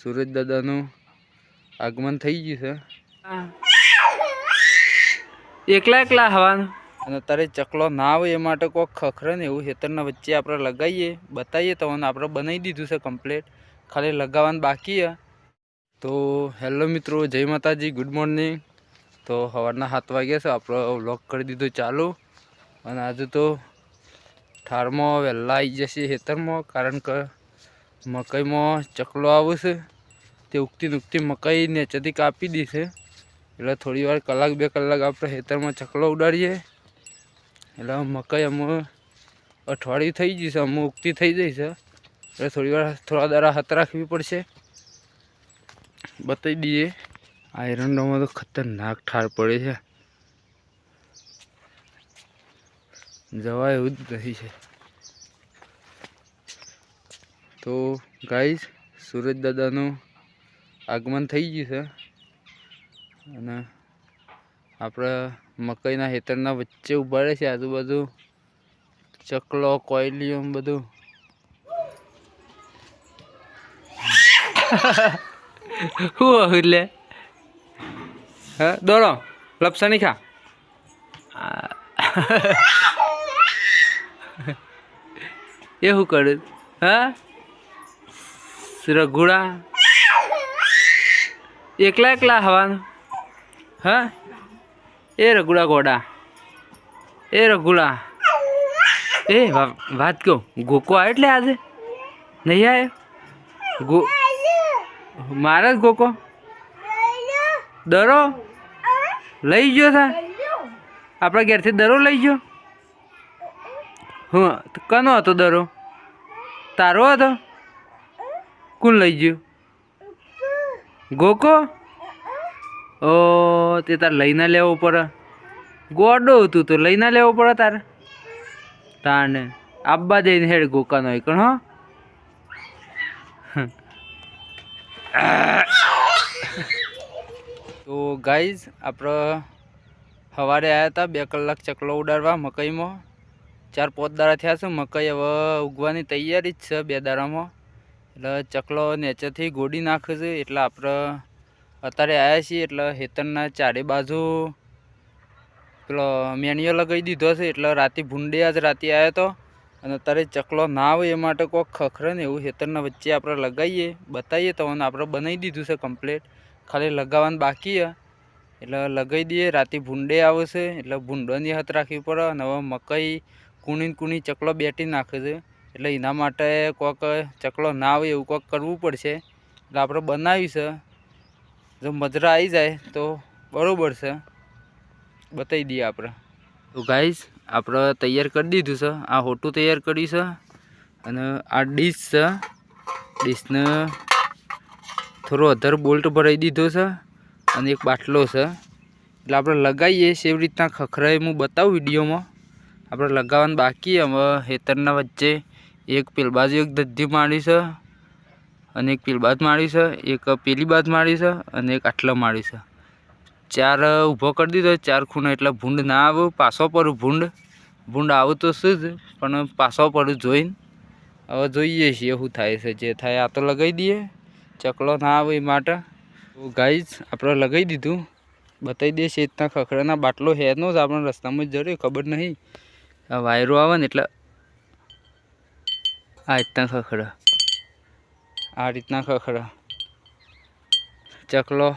સુરજ દાદાનું આગમન થઈ ગયું છે. એકલા એકલા હવાનું. અને અત્યારે ચકલો ના આવે એ માટે કોઈક ખખરે ને એવું ખેતરના વચ્ચે આપણે લગાવીએ બતાવીએ તમને આપણે બનાવી દીધું છે કમ્પ્લેટ ખાલી લગાવવાનું બાકી છે. તો હેલો મિત્રો જય માતાજી ગુડ મોર્નિંગ તો સવારના સાત વાગ્યા છે આપણો વ્લોગ કરી દીધો ચાલુ. અને આજે તો ઠારમાં વહેલા આવી જશે ખેતરમાં કારણ કે મકાઈમાં ચકલો આવે છે. તે ઉગતી ઉગતી મકાઈ નેચરથી કાપી દેશે એટલે થોડી વાર કલાક બે કલાક આપણે ખેતરમાં ચકલો ઉડાડીએ. એટલે મકાઈ અમે અઠવાડિયું થઈ જશે અમે ઉગતી થઈ જશે એટલે થોડી વાર થોડા દારા હાથ રાખવી પડશે. બતાવી દઈએ. આયરન ડોમાં તો ખતરનાક ઠાર પડે છે. જવા એવું જ નથી છે. તો ગાઈઝ સુરજ દાદાનું આગમન થઈ ગયું છે. અને આપણે મકાઈના હેતરના વચ્ચે ઊભા રહે છે આજુબાજુ ચકલો કોયલીઓ બધું. શું એટલે? હા દોડો લપસા નહીં ખા. એ શું કરે? હા? રઘુડા. એકલા એકલા હવાનું. હા? એ રઘુડા ગોડા. એ રઘુડા. એ વાત કહો, ગોકો આવ્યો એટલે આજે? નહીં આવ્યો? ગો, મારા જ ગોકો? દરો? લઈ ગયો સા આપણા ઘેરથી દરો લઈ ગયો? હું, કનો હતો દરો? તારો હતો? કોણ લઈ ગયો? ગોકો? ઓ, તે તાર લઈને લેવો પડે. ગોડો હતું તો લઈને લેવો પડે તારે. તારને આબા જઈને હેડ ગોકાનો કણ હો. તો ગાઈઝ આપણે સવારે આવ્યા હતા બે કલાક ચકલો ઉડાડવા મકાઈમાં. ચાર પાંચ દાડા થયા છે, મકાઈ હવે ઉગવાની તૈયારી જ છે બે દાડામાં એટલે ચકલો નેચરથી ગોડી નાખે છે એટલે આપણે અત્યારે આવ્યા છીએ એટલે હેતરના ચારે બાજુ પેલો મેણિયો લગાવી દીધો છે એટલે રાતે ભૂંડે આજ રાતે આવ્યો હતો અને અત્યારે ચકલો ના આવે એ માટે કોઈક ખખરે ને એવું હેતરના વચ્ચે આપણે લગાવીએ. બતાવીએ તો આપણે બનાવી દીધું છે કમ્પ્લેટ ખાલી લગાવવાનું બાકી છે. એટલે લગાવી દઈએ, રાતે ભૂંડે આવે છે એટલે ભૂંડોની હાથ રાખવી પડે અને હવે મકાઈ કૂણી કૂણી ચકલો બેટી નાખે છે. એટલે એના માટે કોક ચકલો ના આવે એવું કોઈક કરવું પડશે. એટલે આપણે બનાવીશ જો મજરા આવી જાય તો બરાબર છે. બતાવી દઈએ આપણે. તો ગાઈઝ આપણે તૈયાર કરી દીધું છે. આ હોટું તૈયાર કર્યું છે. અને આ ડીશ છે. ડીશને થોડો અધર બોલ્ટ ભરાઈ દીધો છે. અને એક બાટલો છે. એટલે આપણે લગાવીએ છે રીતના ખખરાય. હું બતાવું વિડીયોમાં. આપણે લગાવવાનું બાકી હવે હેતરના વચ્ચે એક પેલ બાજુ એક ધધી માળી છે અને એક પેલ બાદ માળી છે, એક પેલી બાદ મારી છે અને એક આટલા માળી છે. ચાર ઊભો કરી દીધો, ચાર ખૂણો એટલે ભૂંડ ના આવે, પાછો પડું ભૂંડ. ભૂંડ આવું તો શું જ, પણ પાછો પડું જોઈને. હવે જોઈએ છીએ શું થાય છે, જે થાય આ તો લગાવી દઈએ. ચકલો ના આવે એ માટે. તો ગાઈઝ, આપણે લગાવી દીધું. બતાવી દઈએ છે રીતના ખખડાના બાટલો હેનો જ આપણે રસ્તામાં જ જરૂર ખબર નહીં. વાયરો આવે ને એટલે આ રીતના ખખડો. આ રીતના ખખડો. ચકલો.